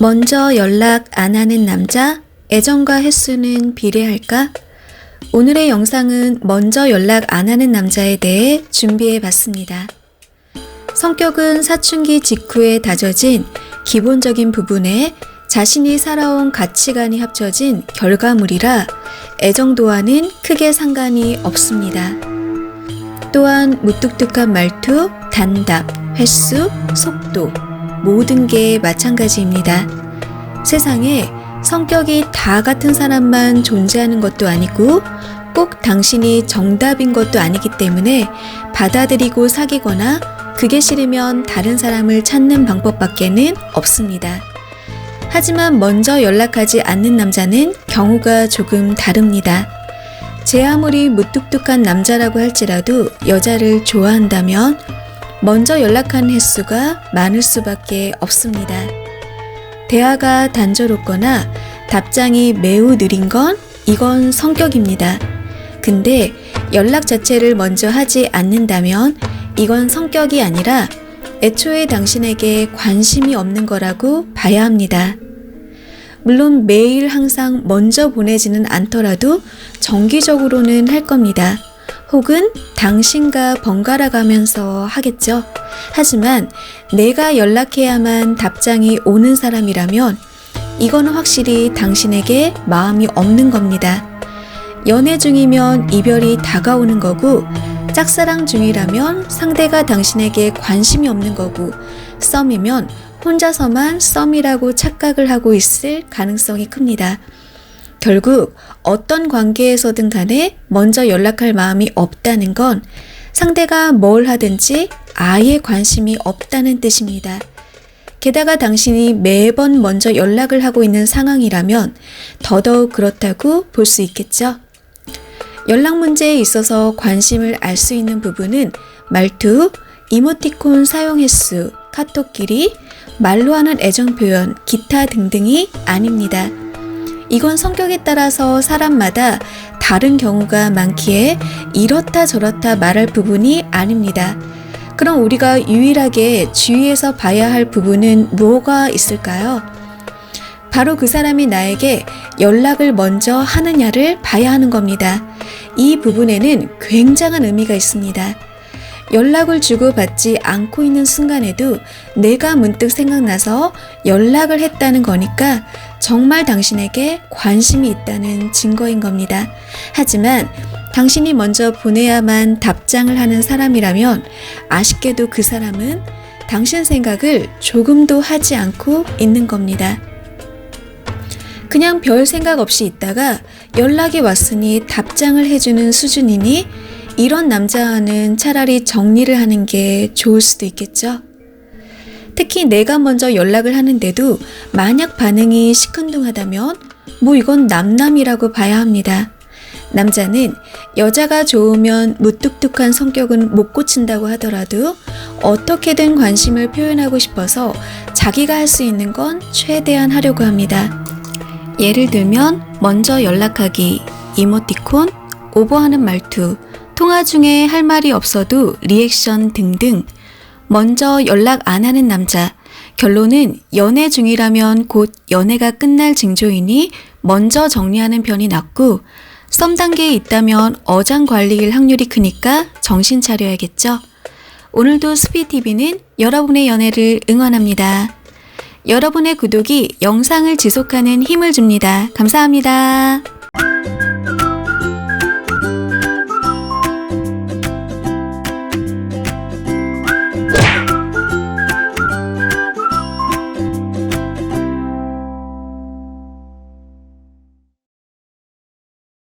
먼저 연락 안 하는 남자, 애정과 횟수는 비례할까? 오늘의 영상은 먼저 연락 안 하는 남자에 대해 준비해 봤습니다. 성격은 사춘기 직후에 다져진 기본적인 부분에 자신이 살아온 가치관이 합쳐진 결과물이라 애정도와는 크게 상관이 없습니다. 또한 무뚝뚝한 말투, 단답, 횟수, 속도, 모든 게 마찬가지입니다. 세상에 성격이 다 같은 사람만 존재하는 것도 아니고 꼭 당신이 정답인 것도 아니기 때문에 받아들이고 사귀거나 그게 싫으면 다른 사람을 찾는 방법밖에는 없습니다. 하지만 먼저 연락하지 않는 남자는 경우가 조금 다릅니다. 제 아무리 무뚝뚝한 남자라고 할지라도 여자를 좋아한다면 먼저 연락하는 횟수가 많을 수밖에 없습니다. 대화가 단조롭거나 답장이 매우 느린 건 이건 성격입니다. 근데 연락 자체를 먼저 하지 않는다면 이건 성격이 아니라 애초에 당신에게 관심이 없는 거라고 봐야 합니다. 물론 매일 항상 먼저 보내지는 않더라도 정기적으로는 할 겁니다. 혹은 당신과 번갈아 가면서 하겠죠. 하지만 내가 연락해야만 답장이 오는 사람이라면 이거는 확실히 당신에게 마음이 없는 겁니다. 연애 중이면 이별이 다가오는 거고 짝사랑 중이라면 상대가 당신에게 관심이 없는 거고 썸이면 혼자서만 썸이라고 착각을 하고 있을 가능성이 큽니다. 결국 어떤 관계에서든 간에 먼저 연락할 마음이 없다는 건 상대가 뭘 하든지 아예 관심이 없다는 뜻입니다. 게다가 당신이 매번 먼저 연락을 하고 있는 상황이라면 더더욱 그렇다고 볼 수 있겠죠. 연락 문제에 있어서 관심을 알 수 있는 부분은 말투, 이모티콘 사용 횟수, 카톡 길이, 말로 하는 애정 표현, 기타 등등이 아닙니다. 이건 성격에 따라서 사람마다 다른 경우가 많기에 이렇다 저렇다 말할 부분이 아닙니다. 그럼 우리가 유일하게 주의해서 봐야 할 부분은 뭐가 있을까요? 바로 그 사람이 나에게 연락을 먼저 하느냐를 봐야 하는 겁니다. 이 부분에는 굉장한 의미가 있습니다. 연락을 주고받지 않고 있는 순간에도 내가 문득 생각나서 연락을 했다는 거니까 정말 당신에게 관심이 있다는 증거인 겁니다. 하지만 당신이 먼저 보내야만 답장을 하는 사람이라면 아쉽게도 그 사람은 당신 생각을 조금도 하지 않고 있는 겁니다. 그냥 별 생각 없이 있다가 연락이 왔으니 답장을 해주는 수준이니 이런 남자와는 차라리 정리를 하는 게 좋을 수도 있겠죠. 특히 내가 먼저 연락을 하는데도 만약 반응이 시큰둥하다면 뭐 이건 남남이라고 봐야 합니다. 남자는 여자가 좋으면 무뚝뚝한 성격은 못 고친다고 하더라도 어떻게든 관심을 표현하고 싶어서 자기가 할 수 있는 건 최대한 하려고 합니다. 예를 들면 먼저 연락하기, 이모티콘, 오버하는 말투, 통화 중에 할 말이 없어도 리액션 등등 먼저 연락 안 하는 남자. 결론은 연애 중이라면 곧 연애가 끝날 징조이니 먼저 정리하는 편이 낫고 썸 단계에 있다면 어장 관리일 확률이 크니까 정신 차려야겠죠. 오늘도 스피TV는 여러분의 연애를 응원합니다. 여러분의 구독이 영상을 지속하는 힘을 줍니다. 감사합니다.